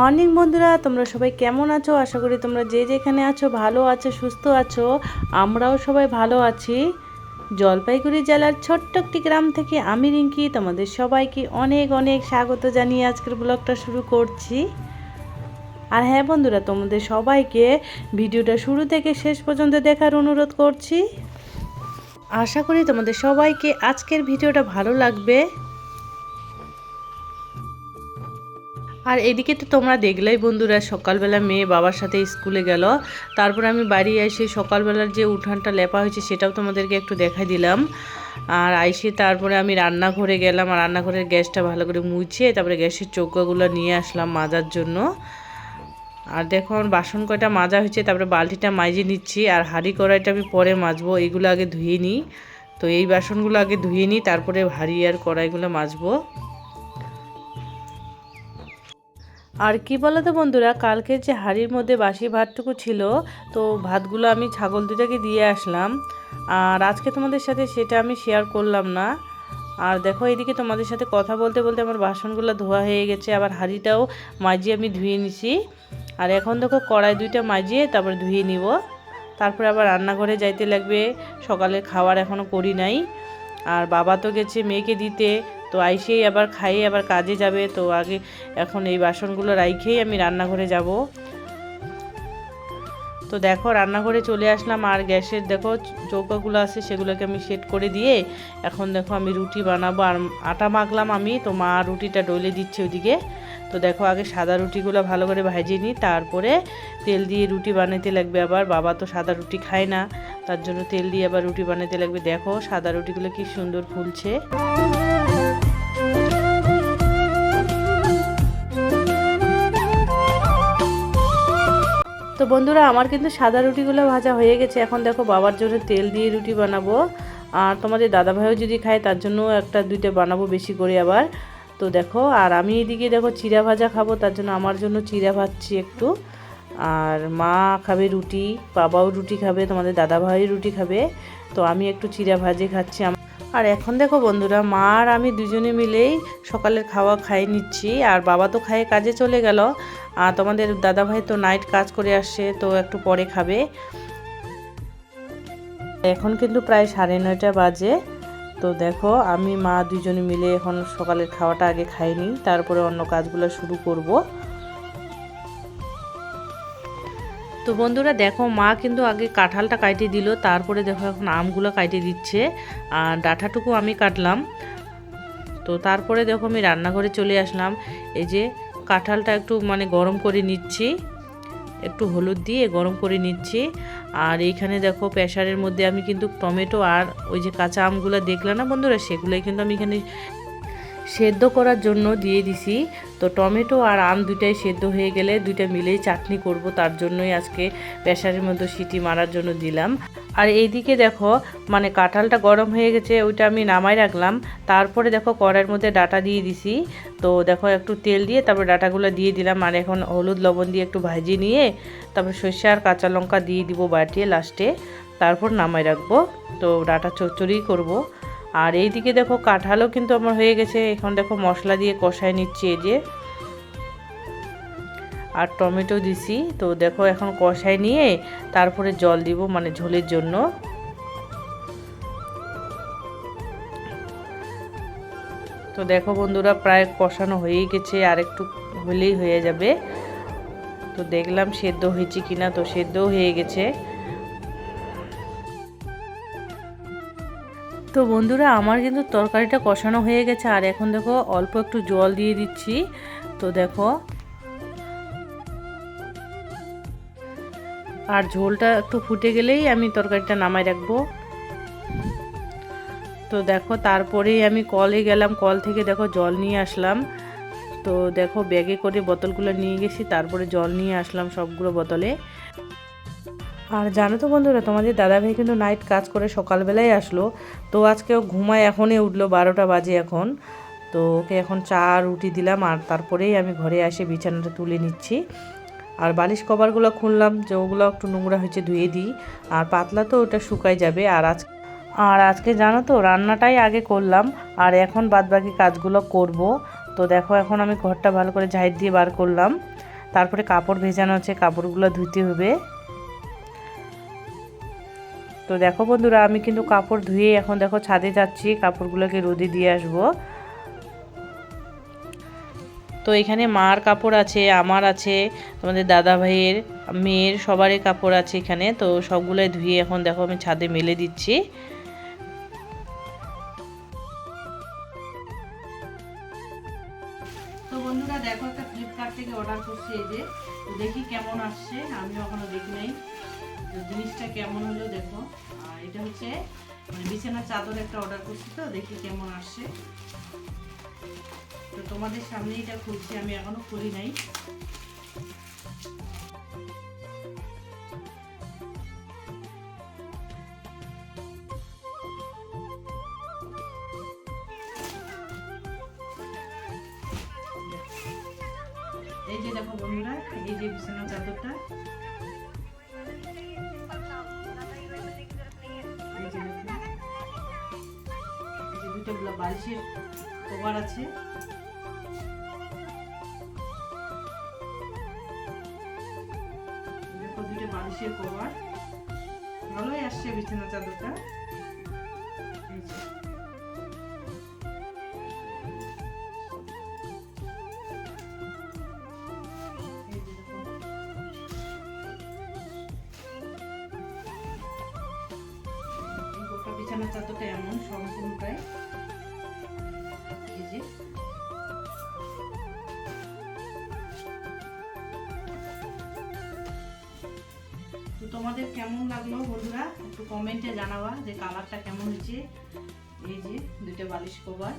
Morning বন্ধুরা, তোমরা সবাই কেমন আছো? আশা করি তোমরা যে যেখানে আছো, ভালো আছো, সুস্থ আছো। আমরাও সবাই ভালো আছি। জলপাইগুড়ি জেলার ছোট্ট একটি গ্রাম থেকে আমি রিঙ্কি, তোমাদের সবাইকে অনেক অনেক স্বাগত জানিয়ে আজকের ব্লগটা শুরু করছি। আর হ্যাঁ বন্ধুরা, তোমাদের সবাইকে ভিডিওটা শুরু থেকে শেষ পর্যন্ত দেখার অনুরোধ করছি। আশা করি তোমাদের সবাইকে আজকের ভিডিওটা ভালো লাগবে। আর এদিকে তো তোমরা দেখলেই বন্ধুরা, সকালবেলা মেয়ে বাবার সাথে স্কুলে গেল। তারপর আমি বাড়ি এসে সকালবেলার যে উঠানটা লেপা হয়েছে সেটাও তোমাদেরকে একটু দেখাই দিলাম। আর আইসে তারপরে আমি রান্নাঘরে গেলাম আর রান্নাঘরের গ্যাসটা ভালো করে মুছে, তারপরে গ্যাসের চৌকাগুলো নিয়ে আসলাম মাজার জন্য। আর দেখো, আমার বাসন কয়টা মাজা হয়েছে, তারপরে বালতিটা মাজিয়ে নিচ্ছি আর হাঁড়ি কড়াইটা আমি পরে মাজবো এইগুলো আগে ধুয়ে নিই। তো এই বাসনগুলো আগে ধুয়ে নিই, তারপরে হাঁড়ি আর কড়াইগুলো মাজবো। আর কি বলো তো বন্ধুরা কালকে যে হাঁড়ির মধ্যে বাসি ভাতটুকু ছিল, তো ভাতগুলো আমি ছাগল দুটাকে দিয়ে আসলাম। আর আজকে তোমাদের সাথে সেটা আমি শেয়ার করলাম না। আর দেখো এদিকে তোমাদের সাথে কথা বলতে বলতে আমার বাসনগুলো ধোয়া হয়ে গেছে, আবার হাঁড়িটাও মাজিয়ে আমি ধুয়ে নিছি। আর এখন দেখো কড়াই দুইটা মাজিয়ে তারপর ধুয়ে নিব। তারপরে আবার রান্নাঘরে যাইতে লাগবে সকালে খাবার এখনও করি নাই। আর বাবা তো গেছে মেয়েকে দিতে তো আইসেই আবার খাইয়ে আবার কাজে যাবে। তো আগে এখন এই বাসনগুলো রাইখেই আমি রান্নাঘরে যাব। তো দেখো, রান্নাঘরে চলে আসলাম আর গ্যাসের দেখো চৌকাগুলো আছে, সেগুলোকে আমি সেট করে দিয়ে এখন দেখো আমি রুটি বানাবো। আর আটা মাখলাম আমি, তো মা রুটিটা ডলে দিচ্ছে ওইদিকে তো দেখো আগে সাদা রুটিগুলো ভালো করে ভাজিয়ে নিই, তারপরে তেল দিয়ে রুটি বানাতে লাগবে আবার। বাবা তো সাদা রুটি খায় না, তার জন্য তেল দিয়ে আবার রুটি বানাতে লাগবে। দেখো সাদা রুটিগুলো কি সুন্দর ফুলছে। তো বন্ধুরা, আমার কিন্তু সাদা রুটিগুলো ভাজা হয়ে গেছে। এখন দেখো বাবার জন্য তেল দিয়ে রুটি বানাবো। আর তোমাদের দাদাভাইও যদি খায়, তার জন্য একটা দুইটা বানাবো বেশি করে আবার। তো দেখো, আর আমি এদিকে দেখো চিরা ভাজা খাব, তার জন্য আমার জন্য চিরা ভাজছি একটু। আর মা খাবে রুটি, বাবাও রুটি খাবে, তোমাদের দাদাভাই রুটি খাবে। তো আমি একটু চিরা ভাজে খাচ্ছি। আর এখন দেখো বন্ধুরা, মা আর আমি দুজনে মিলেই সকালের খাওয়া খাই নিচ্ছি, আর বাবা তো খায়ে কাজে চলে গেল। আর তোমাদের দাদাভাই তো নাইট কাজ করে আসছে, তো একটু পরে খাবে। এখন কিন্তু প্রায় সাড়ে নয়টা বাজে। তো দেখো, আমি মা দুজনে মিলে এখন সকালের খাওয়াটা আগে খাইনি, তারপরে অন্য কাজগুলো শুরু করব। তো বন্ধুরা দেখো, মা কিন্তু আগে কাঁঠালটা কাটে দিল, তারপরে দেখো এখন আমগুলো কাটে দিচ্ছে, আর ডাঁটাটুকু আমি কাটলাম। তো তারপরে দেখো আমি রান্নাঘরে চলে আসলাম, এই যে কাঁঠালটা একটু মানে গরম করে নিচ্ছি, একটু হলুদ দিয়ে গরম করে নিচ্ছি, আর এইখানে দেখো প্রেশারের মধ্যে আমি কিন্তু টমেটো আর ওই যে কাঁচা আমগুলো দেখলাম না বন্ধুরা, সেগুলোই কিন্তু আমি এখানে সেদ্ধ করার জন্য দিয়ে দিছি। তো টমেটো আর আম দুইটাই সেদ্ধ হয়ে গেলে দুইটা মিলেই চাটনি করব, তার জন্যই আজকে প্রেশারের মধ্যে সিটি মারার জন্য দিলাম। আর এইদিকে দেখো মানে কাঁঠালটা গরম হয়ে গেছে, ওইটা আমি নামাই রাখলাম। তারপরে দেখো কড়াইয়ের মধ্যে ডাটা দিয়ে দিছি। তো দেখো একটু তেল দিয়ে তারপর ডাটাগুলো দিয়ে দিলাম, আর এখন হলুদ লবণ দিয়ে একটু ভাজি নিয়ে তারপর সর্ষে আর কাঁচা লঙ্কা দিয়ে দিব বাটিয়ে লাস্টে। তারপর নামাই রাখব। তো ডাটা চচ্চড়ি করব। আর এইদিকে দেখো কাঁঠালও কিন্তু আমার হয়ে গেছে। এখন দেখো মশলা দিয়ে কষায় নিচ্ছি এই যে। আর টমেটো দিছি। তো দেখো এখন কষায় নিয়ে তারপরে জল দিব মানে ঝোলের জন্য। তো দেখো বন্ধুরা, প্রায় কষানো হয়েই গেছে। আর একটু হলেই হয়ে যাবে। তো দেখলাম সেদ্ধ হয়েছে কিনা। তো সেদ্ধও হয়ে গেছে। তো বন্ধুরা, আমার কিন্তু তরকারিটা কষানো হয়ে গেছে, আর এখন দেখো অল্প একটু জল দিয়ে দিচ্ছি। তো দেখো, আর ঝোলটা একটু ফুটে গেলেই আমি তরকারিটা নামাই রাখব। তো দেখো, তারপরেই আমি কলে গেলাম, কল থেকে দেখো জল নিয়ে আসলাম। তো দেখো, ব্যাগে করে বোতলগুলো নিয়ে গেছি, তারপরে জল নিয়ে আসলাম সবগুলো বোতলে। আর জানো তো বন্ধুরা, তোমাদের দাদাভাই কিন্তু নাইট কাজ করে সকালবেলায় আসলো। তো আজকে ও ঘুমায় এখনই উঠল, বারোটা বাজে এখন। তো ওকে এখন চা রুটি দিলাম আর তারপরেই আমি ঘরে এসে বিছানাটা তুলে নিচ্ছি। আর বালিশ কভারগুলো খুললাম, যে ওগুলো একটু নোংরা হয়েছে ধুয়ে দিই। আর পাতলা তো ওটা শুকাই যাবে। আর আজ আর আজকে জানো তো, রান্নাটাই আগে করলাম। আর এখন বাদবাকি কাজগুলো করব। তো দেখো এখন আমি ঘরটা ভালো করে ঝাইট দিয়ে বার করলাম। তারপরে কাপড় ভেজানো আছে, কাপড়গুলো ধুতে হবে। তো দেখো বন্ধুরা, আমি কিন্তু কাপড় ধুয়ে এখন দেখো ছাদে যাচ্ছি, কাপড়গুলোকে রোদে দিয়ে আসব। তো এখানে মার কাপড় আছে, আমার আছে তোমাদের দাদা ভাইয়ের মেয়ের সবারই কাপড় আছে এখানে, তো সবগুলোই ধুয়ে এখন দেখো আমি ছাদে মেলে দিচ্ছি। দেখো একটা ফ্লিপকার্ট থেকে অর্ডার করছি এই যে, দেখি কেমন আসছে আমি এখনও দেখি নাই। জিনিসটা কেমন হলো দেখো। এটা হচ্ছে মানে বিছানার চাদর একটা অর্ডার করছি তো, দেখি কেমন আসছে। তো তোমাদের সামনে এটা খুলছি, আমি এখনও খুলি নাই। গুলো বালিশের কভার আছে। দেখো দুটো বালিশের কভার। ভালোই আসছে বিছানা চাদরটা। বিছানার চাদরটা এমন সম্পূর্ণটাই তোমাদের কেমন লাগল বন্ধুরা? একটু কমেন্টে জানাবা যে কালারটা কেমন হয়েছে। এই যে দুটো বালিশ কভার।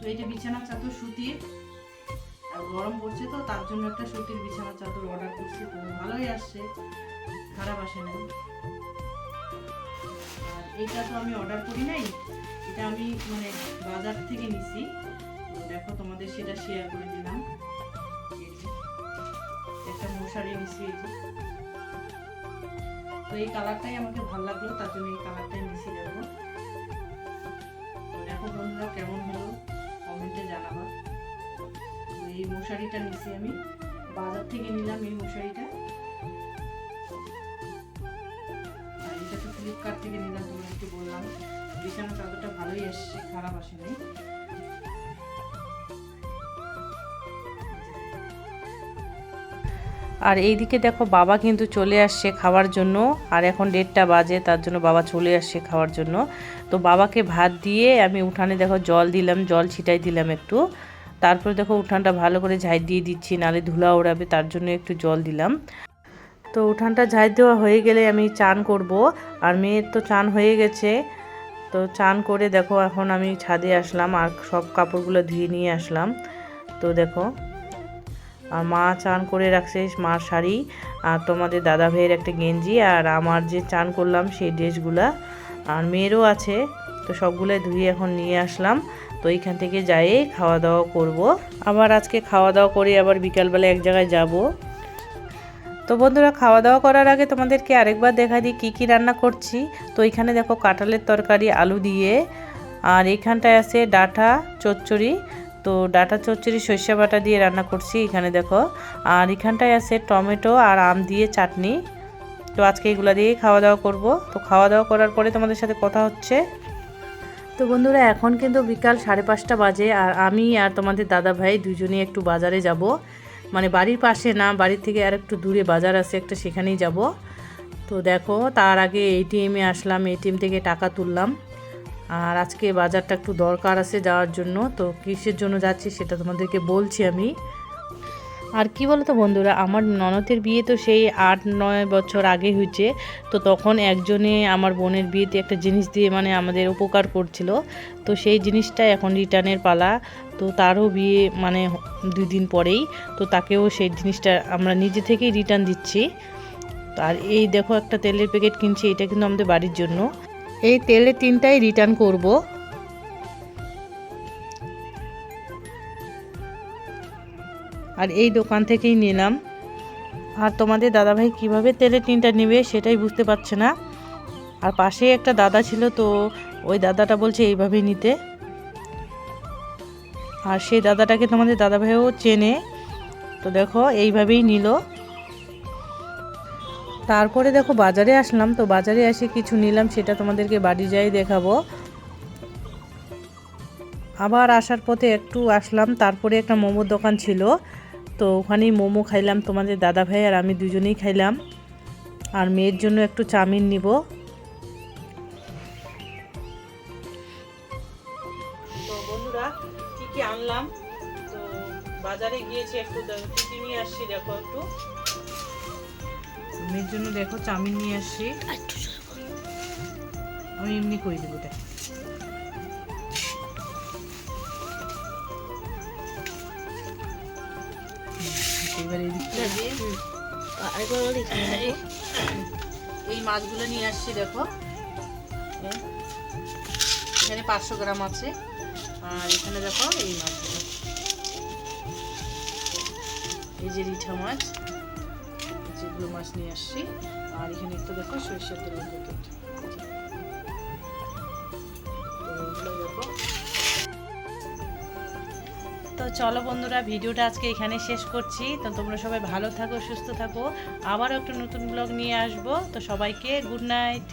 তো যে বিছানার চাদর সুতির। আর গরম পড়ছে তো, তার জন্য একটা সুতির বিছানার চাদর অর্ডার করছি। তো ভালোই আসছে। খারাপ আসে নাই। আর এইটা তো আমি অর্ডার করি নাই। এটা আমি মানে বাজার থেকে নিছি। দেখো, তোমাদের সেটা শেয়ার করে দিলাম। একটা মশারি এই তো এই কালারটাই আমাকে ভালো লাগল, তার জন্য এই কালারটাই দেখো। তো দেখো বন্ধুরা, কেমন হলো? কমেন্টে জানাবা। এই মশারিটা নিছি আমি। বাজার থেকে নিলাম এই মশারিটা। এটা তো ফ্লিপকার্ট থেকে নিলাম, তোমাদেরকে বললাম। বিছানা চাদরটা ভালোই আসছে, খারাপ আসে আর এইদিকে দেখো বাবা কিন্তু চলে আসছে খাওয়ার জন্য, আর এখন দেড়টা বাজে, তার জন্য বাবা চলে আসছে খাওয়ার জন্য। তো বাবাকে ভাত দিয়ে আমি উঠানে দেখো জল দিলাম, জল ছিটাই দিলাম একটু। তারপরে দেখো উঠানটা ভালো করে ঝাই দিয়ে দিচ্ছি নালে ধুলা ওড়াবে, তার জন্য একটু জল দিলাম। তো উঠানটা ঝাই দেওয়া হয়ে গেলে আমি চান করব, আর মেয়ের তো চান হয়ে গেছে। তো চান করে দেখো এখন আমি ছাদে আসলাম, আর সব কাপড়গুলো ধুয়ে নিয়ে আসলাম। তো দেখো আর মা চান করে রাখছে মার শাড়ি আর তোমাদের দাদা ভাইয়ের একটা গেঞ্জি আর আমার যে চান করলাম সেই ড্রেসগুলা আর মেয়েরও আছে, তো সবগুলোই ধুয়ে এখন নিয়ে আসলাম। তো এইখান থেকে যাই খাওয়া দাওয়া করব। আবার আজকে খাওয়া দাওয়া করে আবার বিকালবেলা এক জায়গায় যাব। তো বন্ধুরা খাওয়া দাওয়া করার আগে তোমাদেরকে আরেকবার দেখা দিই কী কী রান্না করছি। তো এখানে দেখো কাঁঠালের তরকারি, আলু দিয়ে। আর এখানটায় আছে ডাঁটা, চচ্চড়ি। তো ডাটা চচ্চড়ি, সর্ষে বাটা দিয়ে রান্না করছি এখানে দেখো। আর এখানটায় আছে টমেটো আর আম দিয়ে চাটনি। তো আজকে এগুলো দিয়েই খাওয়া দাওয়া করব। তো খাওয়া দাওয়া করার পরে তোমাদের সাথে কথা হচ্ছে। তো বন্ধুরা, এখন কিন্তু বিকাল সাড়ে পাঁচটা বাজে আর আমি আর তোমাদের দাদা ভাই দুজনেই একটু বাজারে যাব। মানে বাড়ির পাশে না, বাড়ির থেকে আর একটু দূরে বাজার আছে, একটা সেখানেই যাব। তো দেখো, তার আগে এটিএমে আসলাম এটিএম থেকে টাকা তুললাম। আর আজকে বাজারটা একটু দরকার আছে যাওয়ার জন্য, তো কিসের জন্য যাচ্ছি সেটা তোমাদেরকে বলছি আমি। আর কি বলতো বন্ধুরা, আমার ননদের বিয়ে তো সেই আট, নয় বছর আগে হয়েছে, তো তখন একজনে আমার বোনের বিয়েতে একটা জিনিস দিয়ে মানে আমাদের উপকার করছিল, তো সেই জিনিসটা এখন রিটার্নের পালা, তো তারও বিয়ে মানে দুই দিন পরেই, তো তাকেও সেই জিনিসটা আমরা নিজে থেকেই রিটার্ন দিচ্ছি। আর এই দেখো একটা তেলের প্যাকেট কিনছি, এটা কিন্তু আমাদের বাড়ির জন্য। এই তেলের তিনটাই রিটার্ন করব। আর এই দোকান থেকেই নিলাম। আর তোমাদের দাদাভাই কীভাবে তেলের টিনটা নেবে সেটাই বুঝতে পারছে না। আর পাশে একটা দাদা ছিল তো ওই দাদাটা বলছে এইভাবেই নিতে। আর সেই দাদাটাকে তোমাদের দাদাভাইও চেনে। তো দেখো, এইভাবেই নিল। তারপরে দেখো বাজারে আসলাম, তো বাজারে এসে কিছু নিলাম, সেটা তোমাদেরকে বাড়ি যাই দেখাবো। আবার আসার পথে একটু আসলাম, তারপরে একটা মোমোর দোকান ছিল, তো ওখানেই মোমো খাইলাম, তোমাদের দাদা ভাই আর আমি দুজনেই খাইলাম। আর মেয়ের জন্য একটু চাউমিন নিব। আনলাম? তো বাজারে গিয়েছি একটু নিয়ে আসছি দেখো একটু। মেয়ের জন্য দেখো চাউমিন নিয়ে আসছি আমি এমনি করে দেবো এবার এই মাছগুলো নিয়ে আসছি দেখো। এখানে পাঁচশো গ্রাম আছে। আর এখানে দেখো এই মাছগুলো। এই যে রিঠা মাছ। যেগুলো মাছ নিয়ে আসছি। আর এখানে একটু দেখো সরিষার তেলের প্যাকেট। তো চলো বন্ধুরা, ভিডিওটা আজকে এখানে শেষ করছি। তো তোমরা সবাই ভালো থাকো, সুস্থ থাকো। আবারও একটা নতুন ব্লগ নিয়ে আসব। তো সবাইকে গুড নাইট